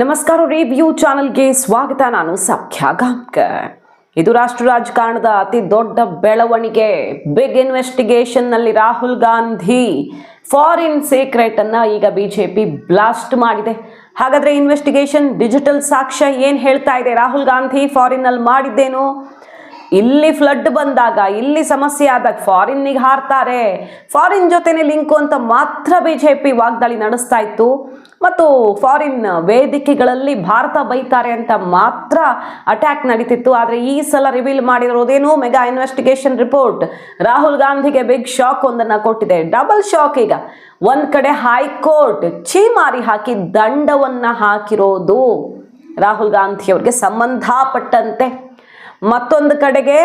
ನಮಸ್ಕಾರ ರೇವಿಯೂ ಚಾನಲ್ಗೆ ಸ್ವಾಗತ, ನಾನು ಸೌಖ್ಯ ಇದು ರಾಷ್ಟ್ರ ರಾಜಕಾರಣದ ಅತಿ ದೊಡ್ಡ ಬೆಳವಣಿಗೆ. ಬಿಗ್ ಇನ್ವೆಸ್ಟಿಗೇಷನ್ನಲ್ಲಿ ರಾಹುಲ್ ಗಾಂಧಿ ಫಾರಿನ್ ಸೀಕ್ರೆಟ್ ಅನ್ನ ಈಗ ಬಿಜೆಪಿ ಬ್ಲಾಸ್ಟ್ ಮಾಡಿದೆ. ಹಾಗಾದ್ರೆ ಇನ್ವೆಸ್ಟಿಗೇಷನ್ ಡಿಜಿಟಲ್ ಸಾಕ್ಷ್ಯ ಏನು ಹೇಳ್ತಾ ಇದೆ? ರಾಹುಲ್ ಗಾಂಧಿ ಫಾರಿನ್ ಅಲ್ಲಿ ಮಾಡಿದ್ದೇನು? ಇಲ್ಲಿ ಫ್ಲಡ್ ಬಂದಾಗ, ಇಲ್ಲಿ ಸಮಸ್ಯೆ ಆದಾಗ ಫಾರಿನ್ನಿಗೆ ಹಾರ್ತಾರೆ. ಫಾರಿನ್ ಜೊತೆನೆ ಲಿಂಕು ಅಂತ ಮಾತ್ರ ಬಿಜೆಪಿ ವಾಗ್ದಾಳಿ ನಡೆಸ್ತಾ ಇತ್ತು. ಮತ್ತು ಫಾರಿನ್ ವೇದಿಕೆಗಳಲ್ಲಿ ಭಾರತ ಬೈತಾರೆ ಅಂತ ಮಾತ್ರ ಅಟ್ಯಾಕ್ ನಡೀತಿತ್ತು. ಆದರೆ ಈ ಸಲ ರಿವೀಲ್ ಮಾಡಿರೋದೇನು? ಮೆಗಾ ಇನ್ವೆಸ್ಟಿಗೇಷನ್ ರಿಪೋರ್ಟ್ ರಾಹುಲ್ ಗಾಂಧಿಗೆ ಬಿಗ್ ಶಾಕ್ ಒಂದನ್ನು ಕೊಟ್ಟಿದೆ. ಡಬಲ್ ಶಾಕ್ ಈಗ. ಒಂದ್ ಕಡೆ ಹೈಕೋರ್ಟ್ ಛೀಮಾರಿ ಹಾಕಿ ದಂಡವನ್ನ ಹಾಕಿರೋದು ರಾಹುಲ್ ಗಾಂಧಿ ಅವರಿಗೆ ಸಂಬಂಧಪಟ್ಟಂತೆ. ಮತ್ತೊಂದು ಕಡೆಗೆ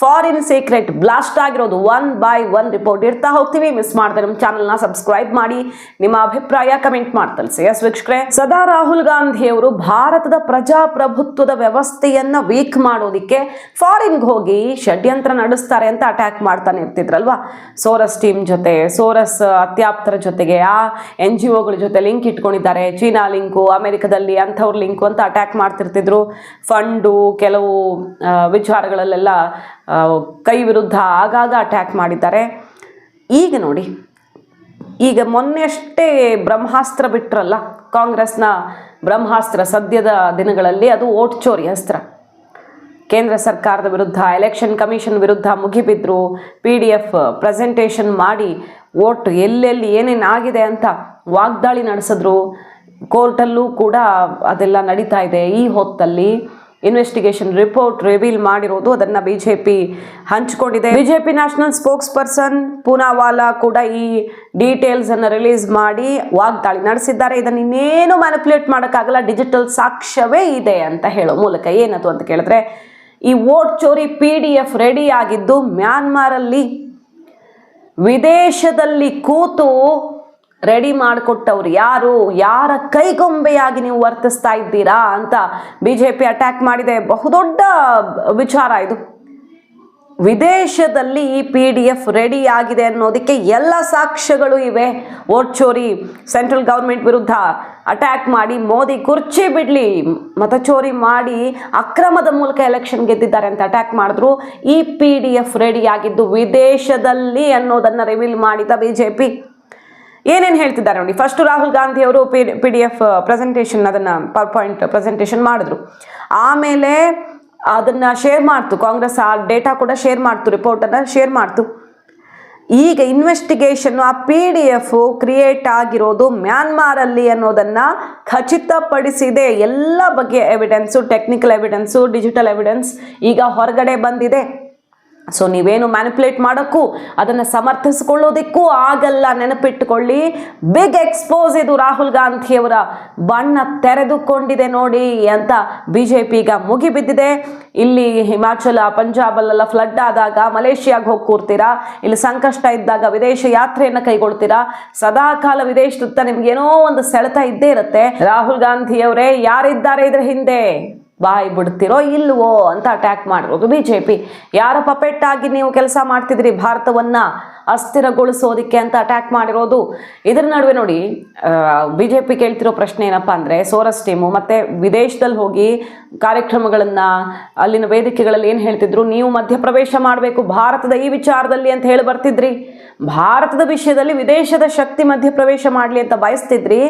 ಫಾರಿನ್ ಸೀಕ್ರೆಟ್ ಬ್ಲಾಸ್ಟ್ ಆಗಿರೋದು ಒನ್ ಬೈ ಒನ್ ರಿಪೋರ್ಟ್ ಇರ್ತಾ ಹೋಗ್ತೀವಿ. ಮಿಸ್ ಮಾಡದೆ ನಮ್ಮ ಚಾನಲ್ನ ಸಬ್ಸ್ಕ್ರೈಬ್ ಮಾಡಿ. ನಿಮ್ಮ ಅಭಿಪ್ರಾಯ ಕಮೆಂಟ್ ಮಾಡಿ ಎಸ್ ವೀಕ್ಷಕರೇ, ಸದಾ ರಾಹುಲ್ ಗಾಂಧಿ ಅವರು ಭಾರತದ ಪ್ರಜಾಪ್ರಭುತ್ವದ ವ್ಯವಸ್ಥೆಯನ್ನ ವೀಕ್ ಮಾಡೋದಿಕ್ಕೆ ಫಾರಿನ್ಗೆ ಹೋಗಿ ಷಡ್ಯಂತ್ರ ನಡೆಸ್ತಾರೆ ಅಂತ ಅಟ್ಯಾಕ್ ಮಾಡ್ತಾನೆ ಇರ್ತಿದ್ರಲ್ವಾ? ಸೋರಸ್ ಟೀಮ್ ಜೊತೆ ಸೋರಸ್ ಅತ್ಯಾಪ್ತರ ಜೊತೆಗೆ, ಆ ಎನ್ ಜಿ ಒಗಳ ಜೊತೆ ಲಿಂಕ್ ಇಟ್ಕೊಂಡಿದ್ದಾರೆ. ಚೀನಾ ಲಿಂಕು ಅಮೆರಿಕದಲ್ಲಿ ಅಂಥವ್ರ ಲಿಂಕು ಅಂತ ಅಟ್ಯಾಕ್ ಮಾಡ್ತಿರ್ತಿದ್ರು. ಫಂಡು ಕೆಲವು ವಿಚಾರಗಳಲ್ಲೆಲ್ಲ ಕೈ ವಿರುದ್ಧ ಆಗಾಗ ಅಟ್ಯಾಕ್ ಮಾಡಿದ್ದಾರೆ. ಈಗ ನೋಡಿ, ಈಗ ಮೊನ್ನೆಯಷ್ಟೇ ಬ್ರಹ್ಮಾಸ್ತ್ರ ಬಿಟ್ರಲ್ಲ, ಕಾಂಗ್ರೆಸ್ನ ಬ್ರಹ್ಮಾಸ್ತ್ರ ಸದ್ಯದ ದಿನಗಳಲ್ಲಿ ಅದು ಓಟ್ ಚೋರಿ ಅಸ್ತ್ರ. ಕೇಂದ್ರ ಸರ್ಕಾರದ ವಿರುದ್ಧ ಎಲೆಕ್ಷನ್ ಕಮಿಷನ್ ವಿರುದ್ಧ ಮುಗಿಬಿದ್ರು ಪಿ ಡಿ ಎಫ್ ಪ್ರೆಸೆಂಟೇಷನ್ ಮಾಡಿ ವೋಟ್ ಎಲ್ಲೆಲ್ಲಿ ಏನೇನು ಆಗಿದೆ ಅಂತ ವಾಗ್ದಾಳಿ ನಡೆಸಿದ್ರು. ಕೋರ್ಟಲ್ಲೂ ಕೂಡ ಅದೆಲ್ಲ ನಡೀತಾ ಇದೆ. ಈ ಹೊತ್ತಲ್ಲಿ ಇನ್ವೆಸ್ಟಿಗೇಷನ್ ರಿಪೋರ್ಟ್ ರಿವೀಲ್ ಮಾಡಿರೋದು ಅದನ್ನ ಬಿಜೆಪಿ ಹಂಚಿಕೊಂಡಿದೆ. BJP national spokesperson Poonawalla ಕೂಡ ಈ ಡೀಟೇಲ್ಸ್ ಅನ್ನ ರಿಲೀಸ್ ಮಾಡಿ ವಾಗ್ದಾಳಿ ನಡೆಸಿದ್ದಾರೆ. ಇದನ್ನ ಇನ್ನೇನು ಮ್ಯಾನಿಪುಲೇಟ್ ಮಾಡೋಕ್ಕಾಗಲ್ಲ ಡಿಜಿಟಲ್ ಸಾಕ್ಷ್ಯವೇ ಇದೆ ಅಂತ ಹೇಳೋ ಮೂಲಕ ಏನದು ಅಂತ ಕೇಳಿದ್ರೆ, ಈ ವೋಟ್ ಚೋರಿ ಪಿ ಡಿ ಎಫ್ ರೆಡಿ ಆಗಿದ್ದು ಮ್ಯಾನ್ಮಾರಲ್ಲಿ ವಿದೇಶದಲ್ಲಿ ಕೂತು ರೆಡಿ ಮಾಡಿಕೊಟ್ಟವ್ರು ಯಾರು? ಯಾರ ಕೈಗೊಂಬೆಯಾಗಿ ನೀವು ವರ್ತಿಸ್ತಾ ಇದ್ದೀರಾ ಅಂತ ಬಿಜೆಪಿ ಅಟ್ಯಾಕ್ ಮಾಡಿದೆ. ಬಹುದೊಡ್ಡ ವಿಚಾರ ಇದು. ವಿದೇಶದಲ್ಲಿ ಈ ಪಿ ಡಿ ಎಫ್ ರೆಡಿ ಆಗಿದೆ ಅನ್ನೋದಕ್ಕೆ ಎಲ್ಲ ಸಾಕ್ಷ್ಯಗಳು ಇವೆ. ವೋಟ್ ಚೋರಿ, ಸೆಂಟ್ರಲ್ ಗೌರ್ಮೆಂಟ್ ವಿರುದ್ಧ ಅಟ್ಯಾಕ್ ಮಾಡಿ, ಮೋದಿ ಕುರ್ಚಿ ಬಿಡ್ಲಿ ಮತಚೋರಿ ಮಾಡಿ, ಅಕ್ರಮದ ಮೂಲಕ ಎಲೆಕ್ಷನ್ ಗೆದ್ದಿದ್ದಾರೆ ಅಂತ ಅಟ್ಯಾಕ್ ಮಾಡಿದ್ರು. ಈ ಪಿ ಡಿ ಎಫ್ ರೆಡಿ ಆಗಿದ್ದು ವಿದೇಶದಲ್ಲಿ ಅನ್ನೋದನ್ನು ರಿವೀಲ್ ಮಾಡಿದ ಬಿಜೆಪಿ. ಏನೇನು ಹೇಳ್ತಿದ್ದಾರೆ ನೋಡಿ. ಫಸ್ಟ್ ರಾಹುಲ್ ಗಾಂಧಿ ಅವರು P P D F presentation ಅದನ್ನು ಪವರ್ ಪಾಯಿಂಟ್ ಪ್ರೆಸೆಂಟೇಷನ್ ಮಾಡಿದ್ರು. ಆಮೇಲೆ ಅದನ್ನ ಶೇರ್ ಮಾಡ್ತು. ಕಾಂಗ್ರೆಸ್ ಆ ಡೇಟಾ ಕೂಡ ಶೇರ್ ಮಾಡ್ತು ರಿಪೋರ್ಟನ್ನು ಶೇರ್ ಮಾಡ್ತು. ಈಗ ಇನ್ವೆಸ್ಟಿಗೇಷನ್ ಆ ಪಿ ಡಿ ಎಫ್ ಕ್ರಿಯೇಟ್ ಆಗಿರೋದು ಮ್ಯಾನ್ಮಾರಲ್ಲಿ ಅನ್ನೋದನ್ನ ಖಚಿತಪಡಿಸಿದೆ. ಎಲ್ಲ ಬಗೆಯ evidence technical evidence digital evidence ಈಗ ಹೊರಗಡೆ ಬಂದಿದೆ. ಸೊ ನೀವೇನು ಮ್ಯಾನಿಪುಲೇಟ್ ಮಾಡೋಕ್ಕೂ ಅದನ್ನು ಸಮರ್ಥಿಸಿಕೊಳ್ಳೋದಕ್ಕೂ ಆಗಲ್ಲ. ನೆನಪಿಟ್ಟುಕೊಳ್ಳಿ ಬಿಗ್ ಎಕ್ಸ್ಪೋಸ್ ಇದು ರಾಹುಲ್ ಗಾಂಧಿಯವರ ಬಣ್ಣ ತೆರೆದುಕೊಂಡಿದೆ ನೋಡಿ ಅಂತ ಬಿ ಜೆ ಪಿ ಈಗ ಮುಗಿಬಿದ್ದಿದೆ. ಇಲ್ಲಿ ಹಿಮಾಚಲ, ಪಂಜಾಬಲ್ಲೆಲ್ಲ ಫ್ಲಡ್ ಆದಾಗ, ಮಲೇಷಿಯಾಗೆ ಹೋಗಿ ಕೂರ್ತೀರಾ? ಇಲ್ಲಿ ಸಂಕಷ್ಟ ಇದ್ದಾಗ ವಿದೇಶ ಯಾತ್ರೆಯನ್ನು ಕೈಗೊಳ್ತೀರಾ? ಸದಾ ಕಾಲ ವಿದೇಶದತ್ತ ನಿಮ್ಗೇನೋ ಒಂದು ಸೆಳೆತ ಇದ್ದೇ ಇರುತ್ತೆ. ರಾಹುಲ್ ಗಾಂಧಿಯವರೇ ಯಾರಿದ್ದಾರೆ ಇದ್ರ ಹಿಂದೆ? ಬಾಯ್ ಬಿಡ್ತಿರೋ ಇಲ್ವೋ ಅಂತ ಅಟ್ಯಾಕ್ ಮಾಡಿರೋದು ಬಿ ಜೆ ಪಿ ಯಾರ ಪಪೆಟ್ಟಾಗಿ ನೀವು ಕೆಲಸ ಮಾಡ್ತಿದ್ರಿ ಭಾರತವನ್ನ ಅಸ್ಥಿರಗೊಳಿಸೋದಿಕ್ಕೆ ಅಂತ ಅಟ್ಯಾಕ್ ಮಾಡಿರೋದು. ಇದ್ರ ನಡುವೆ ನೋಡಿ ಬಿ ಜೆ ಪಿ ಕೇಳ್ತಿರೋ ಪ್ರಶ್ನೆ ಏನಪ್ಪಾ ಅಂದರೆ, ಸೋರಸ್ ಟೀಮು, ಮತ್ತು ವಿದೇಶದಲ್ಲಿ ಹೋಗಿ ಕಾರ್ಯಕ್ರಮಗಳನ್ನು, ಅಲ್ಲಿನ ವೇದಿಕೆಗಳಲ್ಲಿ ಏನು ಹೇಳ್ತಿದ್ರು? ನೀವು ಮಧ್ಯಪ್ರವೇಶ ಮಾಡಬೇಕು, ಭಾರತದ ಈ ವಿಚಾರದಲ್ಲಿ ಅಂತ ಹೇಳಿ ಬರ್ತಿದ್ರಿ. ಭಾರತದ ವಿಷಯದಲ್ಲಿ ವಿದೇಶದ ಶಕ್ತಿ ಮಧ್ಯಪ್ರವೇಶ ಮಾಡಲಿ ಅಂತ ಬಯಸ್ತಿದ್ರಿ.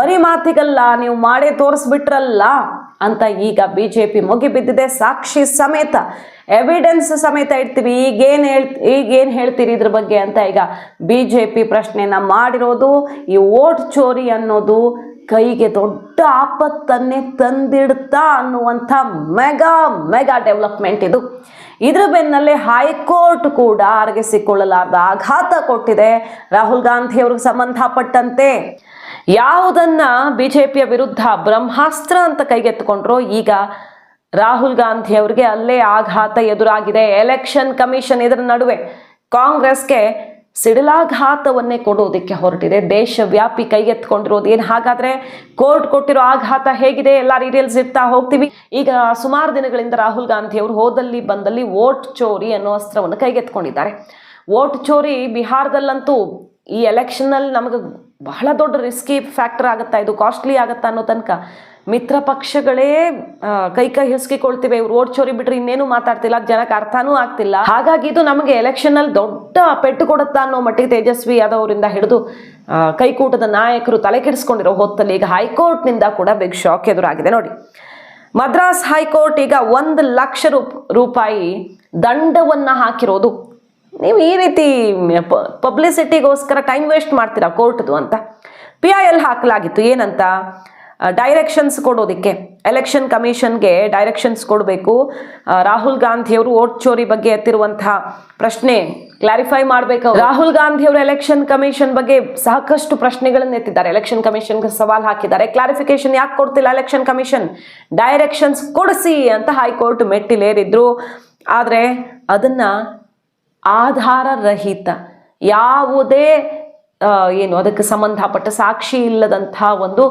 ಬರೀ ಮಾತಿಗಲ್ಲ, ನೀವು ಮಾಡೇ ತೋರಿಸ್ಬಿಟ್ರಲ್ಲ ಅಂತ ಈಗ ಬಿ ಜೆ ಪಿ ಮುಗಿಬಿದ್ದಿದೆ. ಸಾಕ್ಷಿ ಸಮೇತ ಎವಿಡೆನ್ಸ್ ಸಮೇತ ಇಡ್ತೀವಿ. ಈಗೇನು ಹೇಳ್, ಈಗೇನು ಹೇಳ್ತೀರಿ ಇದ್ರ ಬಗ್ಗೆ ಅಂತ ಈಗ ಬಿಜೆಪಿ ಪ್ರಶ್ನೆನ ಮಾಡಿರೋದು, ಈ ಓಟ್ ಚೋರಿ ಅನ್ನೋದು ಕೈಗೆ ದೊಡ್ಡ ಆಪತ್ತನ್ನೇ ತಂದಿಡ್ತಾ ಅನ್ನುವಂಥ ಮೆಗಾ ಮೆಗಾ ಡೆವಲಪ್ಮೆಂಟ್ ಇದು. ಇದ್ರ ಬೆನ್ನಲ್ಲೇ ಹೈಕೋರ್ಟ್ ಕೂಡ ಅರಗಿಸಿಕೊಳ್ಳಲಾರ್ದ ಆಘಾತ ಕೊಟ್ಟಿದೆ. ರಾಹುಲ್ ಗಾಂಧಿ ಅವ್ರಿಗೆ ಸಂಬಂಧಪಟ್ಟಂತೆ ಯಾವುದನ್ನ ಪಿಯ ವಿರುದ್ಧ ಬ್ರಹ್ಮಾಸ್ತ್ರ ಅಂತ ಕೈಗೆತ್ತಿಕೊಂಡ್ರೋ ಈಗ ರಾಹುಲ್ ಗಾಂಧಿ ಅವರಿಗೆ ಅಲ್ಲೇ ಆಘಾತ ಎದುರಾಗಿದೆ. ಎಲೆಕ್ಷನ್ ಕಮಿಷನ್ ಇದರ ನಡುವೆ ಕಾಂಗ್ರೆಸ್ಗೆ ಸಿಡಿಲಾಘಾತವನ್ನೇ ಕೊಡೋದಕ್ಕೆ ಹೊರಟಿದೆ. ದೇಶವ್ಯಾಪಿ ಕೈಗೆತ್ಕೊಂಡಿರೋದು ಏನು? ಹಾಗಾದ್ರೆ ಕೋರ್ಟ್ ಕೊಟ್ಟಿರೋ ಆಘಾತ ಹೇಗಿದೆ? ಎಲ್ಲ ಡೀಟೇಲ್ಸ್ ಇರ್ತಾ ಹೋಗ್ತೀವಿ. ಈಗ ಸುಮಾರು ದಿನಗಳಿಂದ ರಾಹುಲ್ ಗಾಂಧಿ ಅವರು ಹೋದಲ್ಲಿ ಬಂದಲ್ಲಿ ವೋಟ್ ಚೋರಿ ಅನ್ನೋ ಅಸ್ತ್ರವನ್ನು ಕೈಗೆತ್ಕೊಂಡಿದ್ದಾರೆ ವೋಟ್ ಚೋರಿ ಬಿಹಾರದಲ್ಲಂತೂ ಈ ಎಲೆಕ್ಷನ್ನಲ್ಲಿ ನಮಗೆ ಬಹಳ ದೊಡ್ಡ ರಿಸ್ಕಿ ಫ್ಯಾಕ್ಟರ್ ಆಗುತ್ತಾ? ಇದು ಕಾಸ್ಟ್ಲಿ ಆಗುತ್ತಾ ಅನ್ನೋ ತನಕ ಮಿತ್ರ ಪಕ್ಷಗಳೇ ಕೈ ಕೈ ಹಿಸ್ಕಿಕೊಳ್ತಿವೆ. ಇವ್ರು ಓಟ್ ಚೋರಿ ಬಿಟ್ರೆ ಇನ್ನೇನು ಮಾತಾಡ್ತಿಲ್ಲ. ಜನಕ್ಕೆ ಅರ್ಥನೂ ಆಗ್ತಿಲ್ಲ. ಹಾಗಾಗಿ ಇದು ನಮಗೆ ಎಲೆಕ್ಷನ್ ಅಲ್ಲಿ ದೊಡ್ಡ ಪೆಟ್ಟು ಕೊಡುತ್ತಾ ಅನ್ನೋ ಮಟ್ಟಿಗೆ ತೇಜಸ್ವಿ ಯಾದವ್ ಅವರಿಂದ ಹಿಡಿದು ಕೈಕೂಟದ ನಾಯಕರು ತಲೆ ಕೆಡಿಸ್ಕೊಂಡಿರೋ ಹೊತ್ತಲ್ಲಿ ಈಗ ಹೈಕೋರ್ಟ್ನಿಂದ ಕೂಡ ಬಿಗ್ ಶಾಕ್ ಎದುರಾಗಿದೆ. ನೋಡಿ, ಮದ್ರಾಸ್ ಹೈಕೋರ್ಟ್ ಈಗ ಒಂದು ಲಕ್ಷ ರೂಪ್ ರೂಪಾಯಿ ದಂಡವನ್ನ ಹಾಕಿರೋದು. ನೀವು ಈ ರೀತಿ ಪಬ್ಲಿಸಿಟಿಗೋಸ್ಕರ ಟೈಮ್ ವೇಸ್ಟ್ ಮಾಡ್ತೀರಾ ಕೋರ್ಟ್ದು ಅಂತ? ಪಿ ಐ ಎಲ್ ಹಾಕಲಾಗಿತ್ತು, ಏನಂತ? ಡೈರೆಕ್ಷನ್ಸ್ ಕೊಡೋದಕ್ಕೆ. ಎಲೆಕ್ಷನ್ ಕಮಿಷನ್ಗೆ ಡೈರೆಕ್ಷನ್ಸ್ ಕೊಡಬೇಕು. ರಾಹುಲ್ ಗಾಂಧಿಯವರು ಓಟ್ ಚೋರಿ ಬಗ್ಗೆ ಎತ್ತಿರುವಂತಹ ಪ್ರಶ್ನೆ ಕ್ಲಾರಿಫೈ ಮಾಡಬೇಕು. ರಾಹುಲ್ ಗಾಂಧಿ ಅವರು ಎಲೆಕ್ಷನ್ ಕಮಿಷನ್ ಬಗ್ಗೆ ಸಾಕಷ್ಟು ಪ್ರಶ್ನೆಗಳನ್ನು ಎತ್ತಿದ್ದಾರೆ. ಎಲೆಕ್ಷನ್ ಕಮಿಷನ್ಗೆ ಸವಾಲು ಹಾಕಿದ್ದಾರೆ. ಕ್ಲಾರಿಫಿಕೇಶನ್ ಯಾಕೆ ಕೊಡ್ತಿಲ್ಲ ಎಲೆಕ್ಷನ್ ಕಮಿಷನ್ ಡೈರೆಕ್ಷನ್ಸ್ ಕೊಡಿಸಿ ಅಂತ ಹೈಕೋರ್ಟ್ ಮೆಟ್ಟಿಲೇರಿದ್ರು. ಆದರೆ ಅದನ್ನ ಆಧಾರ ರಹಿತ ಯಾವುದೇ ಏನು ಅದಕ್ಕೆ ಸಂಬಂಧಪಟ್ಟ ಸಾಕ್ಷಿ ಇಲ್ಲದಂತಹ ಒಂದು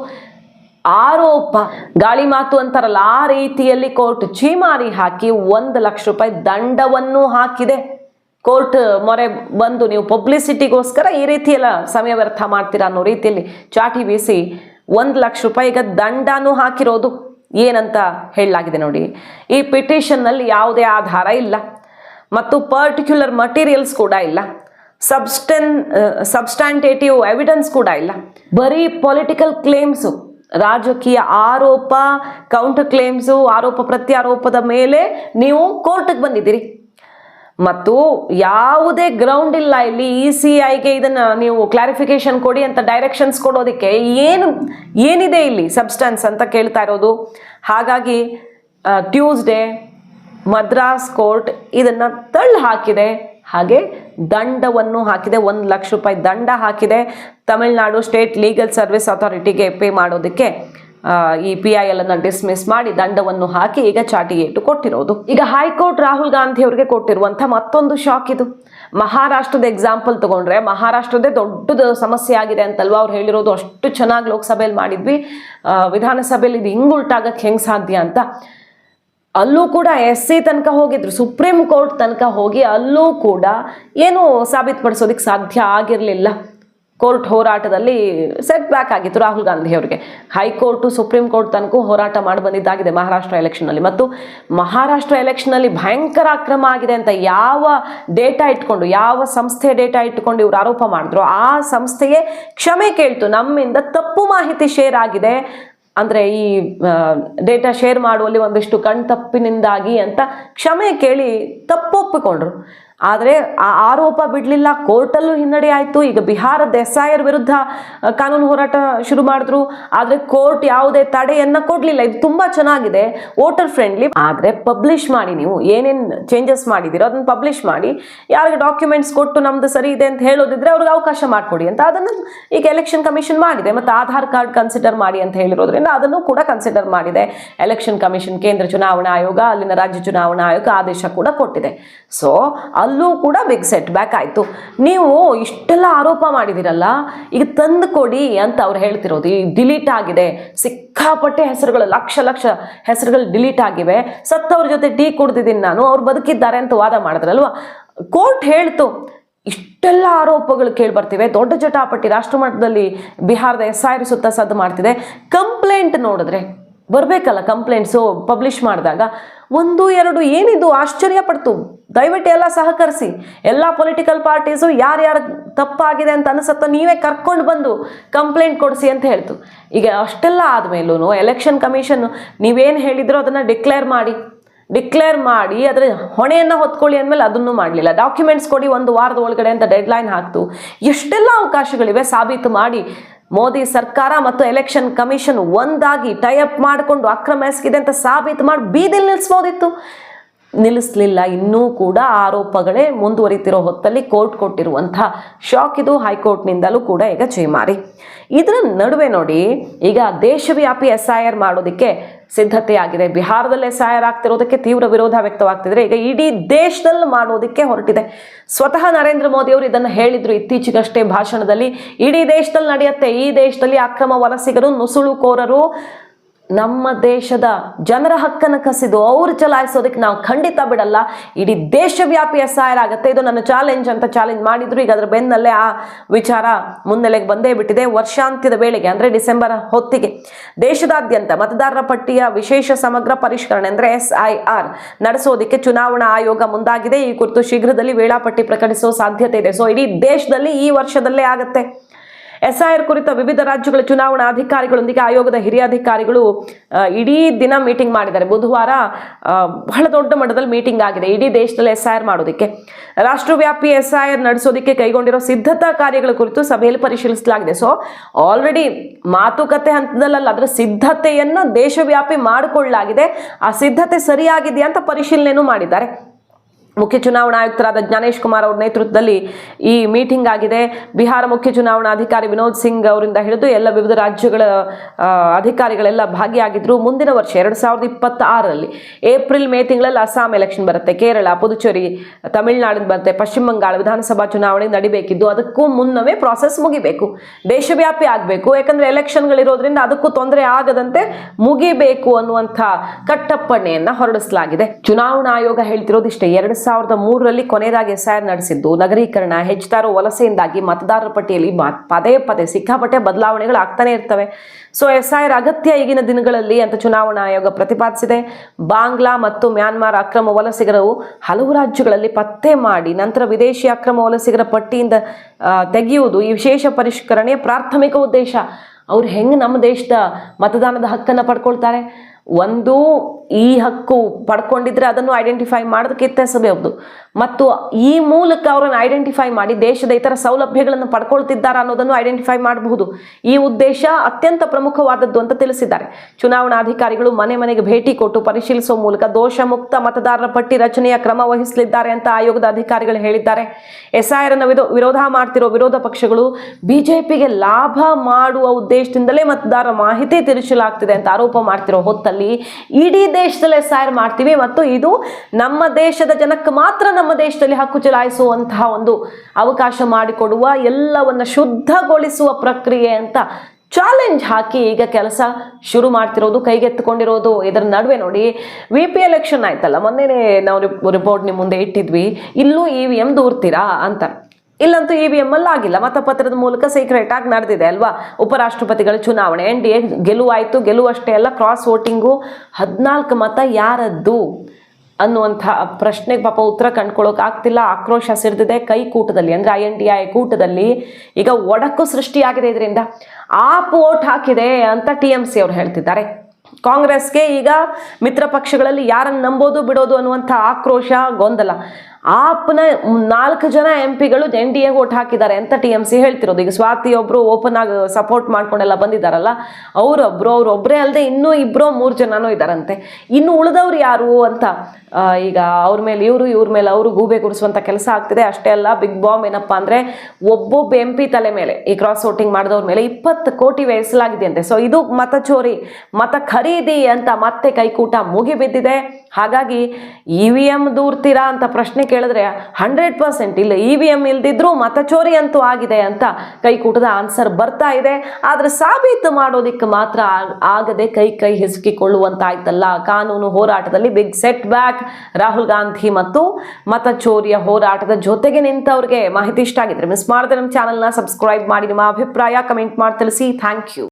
ಆರೋಪ, ಗಾಳಿ ಮಾತು ಅಂತಾರಲ್ಲ, ಆ ರೀತಿಯಲ್ಲಿ ಕೋರ್ಟ್ ಚೀಮಾರಿ ಹಾಕಿ ಒಂದು ಲಕ್ಷ ರೂಪಾಯಿ ದಂಡವನ್ನು ಹಾಕಿದೆ. ಕೋರ್ಟ್ ಮೊರೆ ಬಂದು ನೀವು ಪಬ್ಲಿಸಿಟಿಗೋಸ್ಕರ ಈ ರೀತಿ ಎಲ್ಲ ಸಮಯ ವ್ಯರ್ಥ ಮಾಡ್ತೀರಾ ಅನ್ನೋ ರೀತಿಯಲ್ಲಿ ಚಾಟಿ ಬೀಸಿ ಒಂದು ಲಕ್ಷ ರೂಪಾಯಿಗೆ ದಂಡನೂ ಹಾಕಿರೋದು ಏನಂತ ಹೇಳಲಾಗಿದೆ ನೋಡಿ. ಈ ಪಿಟಿಷನ್ನಲ್ಲಿ ಯಾವುದೇ ಆಧಾರ ಇಲ್ಲ. ಮತ್ತು ಪರ್ಟಿಕ್ಯುಲರ್ ಮಟೀರಿಯಲ್ಸ್ ಕೂಡ ಇಲ್ಲ. ಸಬ್ಸ್ಟೆನ್ ಸಬ್ಸ್ಟಾಂಟೇಟಿವ್ ಎವಿಡೆನ್ಸ್ ಕೂಡ ಇಲ್ಲ. ಬರೀ ಪೊಲಿಟಿಕಲ್ ಕ್ಲೇಮ್ಸು ರಾಜಕೀಯ ಆರೋಪ ಕೌಂಟರ್ ಕ್ಲೇಮ್ಸು ಆರೋಪ ಪ್ರತ್ಯಾರೋಪದ ಮೇಲೆ ನೀವು ಕೋರ್ಟ್ಗೆ ಬಂದಿದ್ದೀರಿ. ಮತ್ತು ಯಾವುದೇ ಗ್ರೌಂಡ್ ಇಲ್ಲ ಇಲ್ಲಿ ಇ ಸಿ ಐಗೆ ಇದನ್ನ ನೀವು ಕ್ಲಾರಿಫಿಕೇಶನ್ ಕೊಡಿ ಅಂತ ಡೈರೆಕ್ಷನ್ಸ್ ಕೊಡೋದಕ್ಕೆ ಏನು, ಏನಿದೆ ಇಲ್ಲಿ ಸಬ್ಸ್ಟೆನ್ಸ್ ಅಂತ ಕೇಳ್ತಾ ಇರೋದು. ಹಾಗಾಗಿ ಟ್ಯೂಸ್ಡೇ ಮದ್ರಾಸ್ ಕೋರ್ಟ್ ಇದನ್ನ ತಳ್ಳಿ ಹಾಕಿದೆ. ಹಾಗೆ ದಂಡವನ್ನು ಹಾಕಿದೆ. ಒಂದು ಲಕ್ಷ ರೂಪಾಯಿ ದಂಡ ಹಾಕಿದೆ. ತಮಿಳುನಾಡು ಸ್ಟೇಟ್ ಲೀಗಲ್ ಸರ್ವಿಸ್ ಅಥಾರಿಟಿಗೆ ಪೇ ಮಾಡೋದಕ್ಕೆ ಈ ಪಿ ಐ ಎಲ್ ಅನ್ನ ಡಿಸ್ಮಿಸ್ ಮಾಡಿ ದಂಡವನ್ನು ಹಾಕಿ ಈಗ ಚಾಟಿ ಏಟು ಕೊಟ್ಟಿರೋದು. ಈಗ ಹೈಕೋರ್ಟ್ ರಾಹುಲ್ ಗಾಂಧಿ ಅವರಿಗೆ ಕೊಟ್ಟಿರುವಂತ ಮತ್ತೊಂದು ಶಾಕ್ ಇದು. ಮಹಾರಾಷ್ಟ್ರದ ಎಕ್ಸಾಂಪಲ್ ತಗೊಂಡ್ರೆ ಮಹಾರಾಷ್ಟ್ರದೇ ದೊಡ್ಡದು ಸಮಸ್ಯೆ ಆಗಿದೆ ಅಂತಲ್ವಾ ಅವ್ರು ಹೇಳಿರೋದು? ಅಷ್ಟು ಚೆನ್ನಾಗಿ ಲೋಕಸಭೆಯಲ್ಲಿ ಮಾಡಿದ್ವಿ. ವಿಧಾನಸಭೆಯಲ್ಲಿ ಇದು ಹಿಂಗ್ ಉಲ್ಟಾಗಕ್ಕೆ ಹೆಂಗ್ ಸಾಧ್ಯ ಅಂತ. ಅಲ್ಲೂ ಕೂಡ ಎಸ್ ಸಿ ತನಕ ಹೋಗಿದ್ರು, ಸುಪ್ರೀಂ ಕೋರ್ಟ್ ತನಕ ಹೋಗಿ ಅಲ್ಲೂ ಕೂಡ ಏನು ಸಾಬೀತುಪಡಿಸೋದಕ್ಕೆ ಸಾಧ್ಯ ಆಗಿರಲಿಲ್ಲ. ಕೋರ್ಟ್ ಹೋರಾಟದಲ್ಲಿ ಸೆಟ್ ಬ್ಯಾಕ್ ಆಗಿತ್ತು ರಾಹುಲ್ ಗಾಂಧಿ ಅವರಿಗೆ. ಹೈಕೋರ್ಟು ಸುಪ್ರೀಂ ಕೋರ್ಟ್ ತನಕ ಹೋರಾಟ ಮಾಡಿ ಬಂದಿದ್ದಾಗಿದೆ ಮಹಾರಾಷ್ಟ್ರ ಎಲೆಕ್ಷನ್ನಲ್ಲಿ. ಮತ್ತು ಮಹಾರಾಷ್ಟ್ರ ಎಲೆಕ್ಷನ್ನಲ್ಲಿ ಭಯಂಕರ ಅಕ್ರಮ ಆಗಿದೆ ಅಂತ ಯಾವ ಡೇಟಾ ಇಟ್ಕೊಂಡು, ಯಾವ ಸಂಸ್ಥೆ ಡೇಟಾ ಇಟ್ಕೊಂಡು ಇವರು ಆರೋಪ ಮಾಡಿದ್ರು, ಆ ಸಂಸ್ಥೆಯೇ ಕ್ಷಮೆ ಕೇಳ್ತು, ನಮ್ಮಿಂದ ತಪ್ಪು ಮಾಹಿತಿ ಶೇರ್ ಆಗಿದೆ ಅಂದರೆ ಈ ಡೇಟಾ ಶೇರ್ ಮಾಡುವಲ್ಲಿ ಒಂದಿಷ್ಟು ಕಣ್ತಪ್ಪಿನಿಂದಾಗಿ ಅಂತ ಕ್ಷಮೆ ಕೇಳಿ ತಪ್ಪೊಪ್ಪಿಕೊಂಡ್ರು. ಆದರೆ ಆ ಆರೋಪ ಬಿಡಲಿಲ್ಲ. ಕೋರ್ಟಲ್ಲೂ ಹಿನ್ನಡೆ ಆಯಿತು. ಈಗ ಬಿಹಾರದ ದೆಸಾಯರ್ ವಿರುದ್ಧ ಕಾನೂನು ಹೋರಾಟ ಶುರು ಮಾಡಿದ್ರು. ಆದರೆ ಕೋರ್ಟ್ ಯಾವುದೇ ತಡೆಯನ್ನು ಕೊಡಲಿಲ್ಲ. ಇದು ತುಂಬ ಚೆನ್ನಾಗಿದೆ. Voter friendly. ಆದರೆ ಪಬ್ಲಿಷ್ ಮಾಡಿ ನೀವು. ಏನೇನು ಚೇಂಜಸ್ ಮಾಡಿದ್ದೀರೋ ಅದನ್ನು ಪಬ್ಲಿಷ್ ಮಾಡಿ. ಯಾರಿಗೆ ಡಾಕ್ಯುಮೆಂಟ್ಸ್ ಕೊಟ್ಟು ನಮ್ದು ಸರಿ ಇದೆ ಅಂತ ಹೇಳೋದಿದ್ರೆ ಅವ್ರಿಗೆ ಅವಕಾಶ ಮಾಡಿಕೊಡಿ ಅಂತ ಅದನ್ನು ಈಗ ಎಲೆಕ್ಷನ್ ಕಮಿಷನ್ ಮಾಡಿದೆ. ಮತ್ತು ಆಧಾರ್ ಕಾರ್ಡ್ ಕನ್ಸಿಡರ್ ಮಾಡಿ ಅಂತ ಹೇಳಿರೋದ್ರಿಂದ ಅದನ್ನು ಕೂಡ ಕನ್ಸಿಡರ್ ಮಾಡಿದೆ. ಎಲೆಕ್ಷನ್ ಕಮಿಷನ್ ಕೇಂದ್ರ ಚುನಾವಣಾ ಆಯೋಗ, ಅಲ್ಲಿನ ರಾಜ್ಯ ಚುನಾವಣಾ ಆಯೋಗ ಆದೇಶ ಕೂಡ ಕೊಟ್ಟಿದೆ. ಸೊ ಅಲ್ಲೂ ಕೂಡ ಬಿಗ್ ಸೆಟ್ ಬ್ಯಾಕ್ ಆಯಿತು. ನೀವು ಇಷ್ಟೆಲ್ಲ ಆರೋಪ ಮಾಡಿದಿರಲ್ಲ, ಈಗ ತಂದು ಕೊಡಿ ಅಂತ ಅವ್ರು ಹೇಳ್ತಿರೋದು. ಈ ಡಿಲೀಟ್ ಆಗಿದೆ. ಸಿಕ್ಕಾಪಟ್ಟೆ ಹೆಸರುಗಳು, ಲಕ್ಷ ಲಕ್ಷ ಹೆಸರುಗಳು ಡಿಲೀಟ್ ಆಗಿವೆ. ಸತ್ತವ್ರ ಜೊತೆ ಟೀ ಕುಡ್ದಿದ್ದೀನಿ ನಾನು, ಅವ್ರು ಬದುಕಿದ್ದಾರೆ ಅಂತ ವಾದ ಮಾಡಿದ್ರಲ್ವಾ? ಕೋರ್ಟ್ ಹೇಳ್ತು, ಇಷ್ಟೆಲ್ಲ ಆರೋಪಗಳು ಕೇಳ್ಬರ್ತಿವೆ ದೊಡ್ಡ ಜಟಾಪಟಿ ರಾಷ್ಟ್ರಮಟ್ಟದಲ್ಲಿ ಬಿಹಾರದ ಎಸ್ ಐ ಸುತ್ತ ಸದ್ದು ಮಾಡ್ತಿದೆ. ಕಂಪ್ಲೇಂಟ್ ನೋಡಿದ್ರೆ ಬರಬೇಕಲ್ಲ ಕಂಪ್ಲೇಂಟ್ಸು ಪಬ್ಲಿಷ್ ಮಾಡಿದಾಗ? ಒಂದು, ಎರಡು, ಏನಿದು ಆಶ್ಚರ್ಯ ಪಡ್ತು. ದಯವಿಟ್ಟು ಎಲ್ಲ ಸಹಕರಿಸಿ. ಎಲ್ಲ ಪೊಲಿಟಿಕಲ್ ಪಾರ್ಟೀಸು ಯಾರ್ಯಾರು ತಪ್ಪಾಗಿದೆ ಅಂತ ಅನಿಸುತ್ತೋ ನೀವೇ ಕರ್ಕೊಂಡು ಬಂದು ಕಂಪ್ಲೇಂಟ್ ಕೊಡಿಸಿ ಅಂತ ಹೇಳ್ತು. ಈಗ ಅಷ್ಟೆಲ್ಲ ಆದಮೇಲೂ ಎಲೆಕ್ಷನ್ ಕಮಿಷನ್ ನೀವೇನು ಹೇಳಿದ್ರೋ ಅದನ್ನು ಡಿಕ್ಲೇರ್ ಮಾಡಿ. ಡಿಕ್ಲೇರ್ ಮಾಡಿ ಅದರ ಹೊಣೆಯನ್ನು ಹೊತ್ಕೊಳ್ಳಿ ಅಂದಮೇಲೆ ಅದನ್ನು ಮಾಡಲಿಲ್ಲ. ಡಾಕ್ಯುಮೆಂಟ್ಸ್ ಕೊಡಿ ಒಂದು ವಾರದ ಒಳಗಡೆ ಅಂತ ಡೆಡ್ಲೈನ್ ಹಾಕ್ತು. ಎಷ್ಟೆಲ್ಲ ಅವಕಾಶಗಳಿವೆ ಸಾಬೀತು ಮಾಡಿ. ಮೋದಿ ಸರ್ಕಾರ ಮತ್ತು ಎಲೆಕ್ಷನ್ ಕಮಿಷನ್ ಒಂದಾಗಿ ಟೈಅಪ್ ಮಾಡಿಕೊಂಡು ಅಕ್ರಮ ಎಸಗಿದೆ ಅಂತ ಸಾಬೀತು ಮಾಡಿ ಬೀದಿಲ್ ನಿಲ್ಲಿಸ್ಬೋದಿತ್ತು ನಿಲ್ಲಿಸಲಿಲ್ಲ. ಇನ್ನೂ ಕೂಡ ಆರೋಪಗಳೇ ಮುಂದುವರಿತಿರೋ ಹೊತ್ತಲ್ಲಿ ಕೋರ್ಟ್ ಕೊಟ್ಟಿರುವಂಥ ಶಾಕ್ ಇದು ಹೈಕೋರ್ಟ್ನಿಂದಲೂ ಕೂಡ ಈಗ ಚೇಮಾರಿ ಇದರ ನಡುವೆ ನೋಡಿ, ಈಗ ದೇಶವ್ಯಾಪಿ ಎಸ್ ಐ ಆರ್ ಮಾಡೋದಕ್ಕೆ ಸಿದ್ಧತೆ ಆಗಿದೆ ಬಿಹಾರದಲ್ಲೇ ಆಗ್ತಿರೋದಕ್ಕೆ ತೀವ್ರ ವಿರೋಧ ವ್ಯಕ್ತವಾಗ್ತಿದ್ರೆ ಈಗ ಇಡೀ ದೇಶದಲ್ಲಿ ಮಾಡೋದಕ್ಕೆ ಹೊರಟಿದೆ. ಸ್ವತಃ ನರೇಂದ್ರ ಮೋದಿ ಅವರು ಇದನ್ನು ಹೇಳಿದ್ರು ಇತ್ತೀಚೆಗಷ್ಟೇ ಭಾಷಣದಲ್ಲಿ. ಇಡೀ ದೇಶದಲ್ಲಿ ನಡೆಯುತ್ತೆ. ಈ ದೇಶದಲ್ಲಿ ಅಕ್ರಮ ವಲಸಿಗರು, ನುಸುಳುಕೋರರು ನಮ್ಮ ದೇಶದ ಜನರ ಹಕ್ಕನ್ನು ಕಸಿದು ಅವ್ರು ಚಲಾಯಿಸೋದಕ್ಕೆ ನಾವು ಖಂಡಿತ ಬಿಡಲ್ಲ. ಇಡೀ ದೇಶವ್ಯಾಪಿ ಎಸ್ ಆಗುತ್ತೆ. ಇದು ನನ್ನ ಚಾಲೆಂಜ್ ಅಂತ ಚಾಲೆಂಜ್ ಮಾಡಿದ್ರು. ಈಗ ಅದರ ಬೆನ್ನಲ್ಲೇ ಆ ವಿಚಾರ ಮುನ್ನೆಲೆಗೆ ಬಂದೇ ಬಿಟ್ಟಿದೆ. ವರ್ಷಾಂತ್ಯದ ವೇಳೆಗೆ, ಅಂದರೆ ಡಿಸೆಂಬರ್ ಹೊತ್ತಿಗೆ, ದೇಶದಾದ್ಯಂತ ಮತದಾರರ ಪಟ್ಟಿಯ ವಿಶೇಷ ಸಮಗ್ರ ಪರಿಷ್ಕರಣೆ, ಅಂದರೆ ಎಸ್ ಐ ಆರ್ ನಡೆಸೋದಕ್ಕೆ ಚುನಾವಣಾ ಆಯೋಗ ಮುಂದಾಗಿದೆ. ಈ ಕುರಿತು ಶೀಘ್ರದಲ್ಲಿ ವೇಳಾಪಟ್ಟಿ ಪ್ರಕಟಿಸುವ ಸಾಧ್ಯತೆ ಇದೆ. ಸೊ ಇಡೀ ದೇಶದಲ್ಲಿ ಈ ವರ್ಷದಲ್ಲೇ ಆಗುತ್ತೆ. ಎಸ್ಐಆರ್ ಕುರಿತ ವಿವಿಧ ರಾಜ್ಯಗಳ ಚುನಾವಣಾ ಅಧಿಕಾರಿಗಳೊಂದಿಗೆ ಆಯೋಗದ ಹಿರಿಯ ಅಧಿಕಾರಿಗಳು ಇಡೀ ದಿನ ಮೀಟಿಂಗ್ ಮಾಡಿದ್ದಾರೆ. ಬುಧವಾರ ಬಹಳ ದೊಡ್ಡ ಮಟ್ಟದಲ್ಲಿ ಮೀಟಿಂಗ್ ಆಗಿದೆ. ಇಡೀ ದೇಶದಲ್ಲಿ ಎಸ್ಐಆರ್ ಮಾಡೋದಕ್ಕೆ. ರಾಷ್ಟ್ರವ್ಯಾಪಿ ಎಸ್ಐಆರ್ ನಡೆಸೋದಕ್ಕೆ ಕೈಗೊಂಡಿರೋ ಸಿದ್ಧತಾ ಕಾರ್ಯಗಳ ಕುರಿತು ಸಭೆಯಲ್ಲಿ ಪರಿಶೀಲಿಸಲಾಗಿದೆ. ಸೊ ಆಲ್ರೆಡಿ ಮಾತುಕತೆ ಹಂತದಲ್ಲ ಅದರ ಸಿದ್ಧತೆಯನ್ನು ದೇಶವ್ಯಾಪಿ ಮಾಡಿಕೊಳ್ಳಲಾಗಿದೆ. ಆ ಸಿದ್ಧತೆ ಸರಿಯಾಗಿದೆಯಾ ಅಂತ ಪರಿಶೀಲನೆಯೂ ಮಾಡಿದ್ದಾರೆ. ಮುಖ್ಯ ಚುನಾವಣಾ ಆಯುಕ್ತರಾದ ಜ್ಞಾನೇಶ್ ಕುಮಾರ್ ಅವರ ನೇತೃತ್ವದಲ್ಲಿ ಈ ಮೀಟಿಂಗ್ ಆಗಿದೆ. ಬಿಹಾರ ಮುಖ್ಯ ಚುನಾವಣಾಧಿಕಾರಿ ವಿನೋದ್ ಸಿಂಗ್ ಅವರಿಂದ ಹಿಡಿದು ಎಲ್ಲ ವಿವಿಧ ರಾಜ್ಯಗಳ ಅಧಿಕಾರಿಗಳೆಲ್ಲ ಭಾಗಿಯಾಗಿದ್ರು. ಮುಂದಿನ ವರ್ಷ ಎರಡು ಸಾವಿರದ ಇಪ್ಪತ್ತಾರರಲ್ಲಿ ಏಪ್ರಿಲ್ ಮೇ ತಿಂಗಳಲ್ಲಿ ಅಸ್ಸಾಂ ಎಲೆಕ್ಷನ್ ಬರುತ್ತೆ. ಕೇರಳ, ಪುದುಚೇರಿ ತಮಿಳುನಾಡಿನ ಬರುತ್ತೆ. ಪಶ್ಚಿಮ ಬಂಗಾಳ ವಿಧಾನಸಭಾ ಚುನಾವಣೆ ನಡಿಬೇಕಿದ್ದು. ಅದಕ್ಕೂ ಮುನ್ನವೇ ಪ್ರಾಸೆಸ್ ಮುಗಿಬೇಕು. ದೇಶವ್ಯಾಪಿ ಆಗಬೇಕು. ಯಾಕಂದ್ರೆ ಎಲೆಕ್ಷನ್ಗಳಿರೋದ್ರಿಂದ ಅದಕ್ಕೂ ತೊಂದರೆ ಆಗದಂತೆ ಮುಗಿಬೇಕು ಅನ್ನುವಂಥ ಕಟ್ಟಪ್ಪಣೆಯನ್ನು ಹೊರಡಿಸಲಾಗಿದೆ. ಚುನಾವಣಾ ಆಯೋಗ ಹೇಳ್ತಿರೋದಿಷ್ಟೇ, ಎರಡು ಸಾವಿರದ ಮೂರರಲ್ಲಿ ಕೊನೆಯದಾಗಿ ಎಸ್ಐಆರ್ ನಡೆಸಿದ್ದು. ನಗರೀಕರಣ ಹೆಚ್ಚುತ್ತಾ ಇರೋ ವಲಸೆಯಿಂದಾಗಿ ಮತದಾರರ ಪಟ್ಟಿಯಲ್ಲಿ ಪದೇ ಪದೇ ಸಿಕ್ಕಾಪಟ್ಟೆ ಬದಲಾವಣೆಗಳು ಆಗ್ತಾನೆ ಇರ್ತವೆ. ಸೊ ಎಸ್ಐಆರ್ ಅಗತ್ಯ ಈಗಿನ ದಿನಗಳಲ್ಲಿ ಅಂತ ಚುನಾವಣಾ ಆಯೋಗ ಪ್ರತಿಪಾದಿಸಿದೆ. ಬಾಂಗ್ಲಾ ಮತ್ತು ಮ್ಯಾನ್ಮಾರ್ ಅಕ್ರಮ ವಲಸಿಗರು ಹಲವು ರಾಜ್ಯಗಳಲ್ಲಿ ಪತ್ತೆ ಮಾಡಿ, ನಂತರ ವಿದೇಶಿ ಅಕ್ರಮ ವಲಸಿಗರ ಪಟ್ಟಿಯಿಂದ ತೆಗೆಯುವುದು ಈ ವಿಶೇಷ ಪರಿಷ್ಕರಣೆಯ ಪ್ರಾಥಮಿಕ ಉದ್ದೇಶ. ಅವ್ರು ಹೆಂಗೆ ನಮ್ಮ ದೇಶದ ಮತದಾನದ ಹಕ್ಕನ್ನು ಪಡ್ಕೊಳ್ತಾರೆ? ಒಂದು ಈ ಹಕ್ಕು ಪಡ್ಕೊಂಡಿದ್ರೆ ಅದನ್ನು ಐಡೆಂಟಿಫೈ ಮಾಡೋದಕ್ಕೆ ಎತ್ತರಿಸಬಹುದು ಮತ್ತು ಈ ಮೂಲಕ ಅವರನ್ನು ಐಡೆಂಟಿಫೈ ಮಾಡಿ ದೇಶದ ಇತರ ಸೌಲಭ್ಯಗಳನ್ನು ಪಡ್ಕೊಳ್ತಿದ್ದಾರೆ ಅನ್ನೋದನ್ನು ಐಡೆಂಟಿಫೈ ಮಾಡಬಹುದು. ಈ ಉದ್ದೇಶ ಅತ್ಯಂತ ಪ್ರಮುಖವಾದದ್ದು ಅಂತ ತಿಳಿಸಿದ್ದಾರೆ. ಚುನಾವಣಾಧಿಕಾರಿಗಳು ಮನೆ ಮನೆಗೆ ಭೇಟಿ ಕೊಟ್ಟು ಪರಿಶೀಲಿಸುವ ಮೂಲಕ ದೋಷ ಮುಕ್ತ ಮತದಾರರ ಪಟ್ಟಿ ರಚನೆಯ ಕ್ರಮ ವಹಿಸಲಿದ್ದಾರೆ ಅಂತ ಆಯೋಗದ ಅಧಿಕಾರಿಗಳು ಹೇಳಿದ್ದಾರೆ. ಎಸ್ಐಆರ್ ಅನ್ನು ವಿರೋ- ವಿರೋಧ ಮಾಡ್ತಿರೋ ವಿರೋಧ ಪಕ್ಷಗಳು ಬಿಜೆಪಿಗೆ ಲಾಭ ಮಾಡುವ ಉದ್ದೇಶದಿಂದಲೇ ಮತದಾರರ ಮಾಹಿತಿ ತಿರುಚಲಾಗ್ತಿದೆ ಅಂತ ಆರೋಪ ಮಾಡ್ತಿರೋ ಹೊತ್ತಲ್ಲಿ ಇಡೀ ದೇಶದಲ್ಲೇ ಸೈರ್ ಮಾಡ್ತೀವಿ ಮತ್ತು ಇದು ನಮ್ಮ ದೇಶದ ಜನಕ್ಕೆ ಮಾತ್ರ ನಮ್ಮ ದೇಶದಲ್ಲಿ ಹಕ್ಕು ಚಲಾಯಿಸುವಂತಹ ಒಂದು ಅವಕಾಶ ಮಾಡಿಕೊಡುವ ಎಲ್ಲವನ್ನು ಶುದ್ಧಗೊಳಿಸುವ ಪ್ರಕ್ರಿಯೆ ಅಂತ ಚಾಲೆಂಜ್ ಹಾಕಿ ಈಗ ಕೆಲಸ ಶುರು ಮಾಡ್ತಿರೋದು, ಕೈಗೆತ್ತಿಕೊಂಡಿರೋದು. ಇದರ ನಡುವೆ ನೋಡಿ ವಿ ಪಿ ಎಲೆಕ್ಷನ್ ಆಯ್ತಲ್ಲ, ಮೊನ್ನೆನೇ ನಾವು ರಿಪೋರ್ಟ್ ನಿಮ್ಮ ಮುಂದೆ ಇಟ್ಟಿದ್ವಿ. ಇಲ್ಲೂ ಇ ವಿ ಎಂ ದೂರ್ತೀರಾ ಅಂತ. ಇಲ್ಲಂತೂ ಇ ವಿ ಎಂ ಅಲ್ಲಿ ಆಗಿಲ್ಲ. ಮತಪತ್ರದ ಮೂಲಕ ಸೀಕ್ರೆಟ್ ಆಗಿ ನಡೆದಿದೆ ಅಲ್ವಾ? ಉಪರಾಷ್ಟ್ರಪತಿಗಳ ಚುನಾವಣೆ ಎನ್ ಡಿ ಎ ಗೆಲುವಾಯಿತು, ಗೆಲುವಷ್ಟೇ ಅಲ್ಲ ಕ್ರಾಸ್ ವೋಟಿಂಗು ಹದಿನಾಲ್ಕು ಮತ ಯಾರದ್ದು ಅನ್ನುವಂಥ ಪ್ರಶ್ನೆಗೆ ಪಾಪ ಉತ್ತರ ಕಂಡ್ಕೊಳ್ಳೋಕೆ ಆಗ್ತಿಲ್ಲ. ಆಕ್ರೋಶ ಸಿರಿದಿದೆ ಕೈ ಕೂಟದಲ್ಲಿ, ಅಂದರೆ ಐ ಎನ್ ಡಿ ಐ ಕೂಟದಲ್ಲಿ ಈಗ ಒಡಕು ಸೃಷ್ಟಿಯಾಗಿದೆ ಇದರಿಂದ. ಆಪ್ ವೋಟ್ ಹಾಕಿದೆ ಅಂತ ಟಿ ಎಂ ಸಿ ಅವರು ಹೇಳ್ತಿದ್ದಾರೆ. ಕಾಂಗ್ರೆಸ್ಗೆ ಈಗ ಮಿತ್ರ ಪಕ್ಷಗಳಲ್ಲಿ ಯಾರನ್ನು ನಂಬೋದು, ಬಿಡೋದು ಅನ್ನುವಂಥ ಆಕ್ರೋಶ, ಗೊಂದಲ. ಆಪ್ನ ನಾಲ್ಕು ಜನ ಎಂ ಪಿಗಳು ಎನ್ ಡಿ ಎಗೆ ಓಟ್ ಹಾಕಿದ್ದಾರೆ ಅಂತ ಟಿ ಎಂ ಸಿ ಹೇಳ್ತಿರೋದು. ಈಗ ಸ್ವಾತಿ ಒಬ್ರು ಓಪನ್ ಆಗಿ ಸಪೋರ್ಟ್ ಮಾಡ್ಕೊಂಡೆಲ್ಲ ಬಂದಿದ್ದಾರಲ್ಲ ಅವರೊಬ್ರು ಅವ್ರು ಒಬ್ಬರೇ ಅಲ್ಲದೆ ಇನ್ನೂ ಇಬ್ಬರು ಮೂರು ಜನನೂ ಇದ್ದಾರಂತೆ. ಇನ್ನು ಉಳಿದವ್ರು ಯಾರು ಅಂತ ಈಗ ಅವ್ರ ಮೇಲೆ ಇವರು, ಇವ್ರ ಮೇಲೆ ಅವರು ಗೂಬೆ ಗುಡಿಸುವಂಥ ಕೆಲಸ ಆಗ್ತಿದೆ. ಅಷ್ಟೇ ಅಲ್ಲ, ಬಿಗ್ ಬಾಂಬ್ ಏನಪ್ಪ ಅಂದರೆ ಒಬ್ಬೊಬ್ಬ ಎಂ ಪಿ ತಲೆ ಮೇಲೆ, ಈ ಕ್ರಾಸ್ ವೋಟಿಂಗ್ ಮಾಡಿದವ್ರ ಮೇಲೆ ಇಪ್ಪತ್ತು ಕೋಟಿ ವ್ಯಯಿಸಲಾಗಿದೆಯಂತೆ ಸೊ ಇದು ಮತ ಚೋರಿ, ಮತ ಖರೀದಿ ಅಂತ ಮತ್ತೆ ಕೈಕೂಟ ಮುಗಿಬಿದ್ದಿದೆ. ಹಾಗಾಗಿ ಇ ವಿ ಎಂ ದೂರ್ತೀರಾ ಅಂತ ಪ್ರಶ್ನೆ ಕೇಳಿದ್ರೆ ಹಂಡ್ರೆಡ್ ಪರ್ಸೆಂಟ್ ಇಲ್ಲ ಇ ವಿ ಎಂ ಇಲ್ದಿದ್ರೂ ಮತಚೋರಿ ಅಂತೂ ಆಗಿದೆ ಅಂತ ಕೈಕೂಟದ ಆನ್ಸರ್ ಬರ್ತಾ ಇದೆ. ಆದ್ರೆ ಸಾಬೀತು ಮಾಡೋದಿಕ್ಕೆ ಮಾತ್ರ ಆಗ್- ಆಗದೆ ಕೈ ಕೈ ಹಿಸುಕಿಕೊಳ್ಳುವಂತಾಯ್ತಲ್ಲ. ಕಾನೂನು ಹೋರಾಟದಲ್ಲಿ big setback Rahul Gandhi ಮತ್ತು ಮತಚೋರಿಯ ಹೋರಾಟದ ಜೊತೆಗೆ ನಿಂತವ್ರಿಗೆ ಮಾಹಿತಿ ಇಷ್ಟ ಆಗಿದ್ರೆ ಮಿಸ್ ಮಾಡದೆ ನಮ್ಮ ಚಾನಲ್ನ ಸಬ್ಸ್ಕ್ರೈಬ್ ಮಾಡಿ. ನಿಮ್ಮ ಅಭಿಪ್ರಾಯ ಕಮೆಂಟ್ ಮಾಡಿ ತಿಳಿಸಿ. Thank you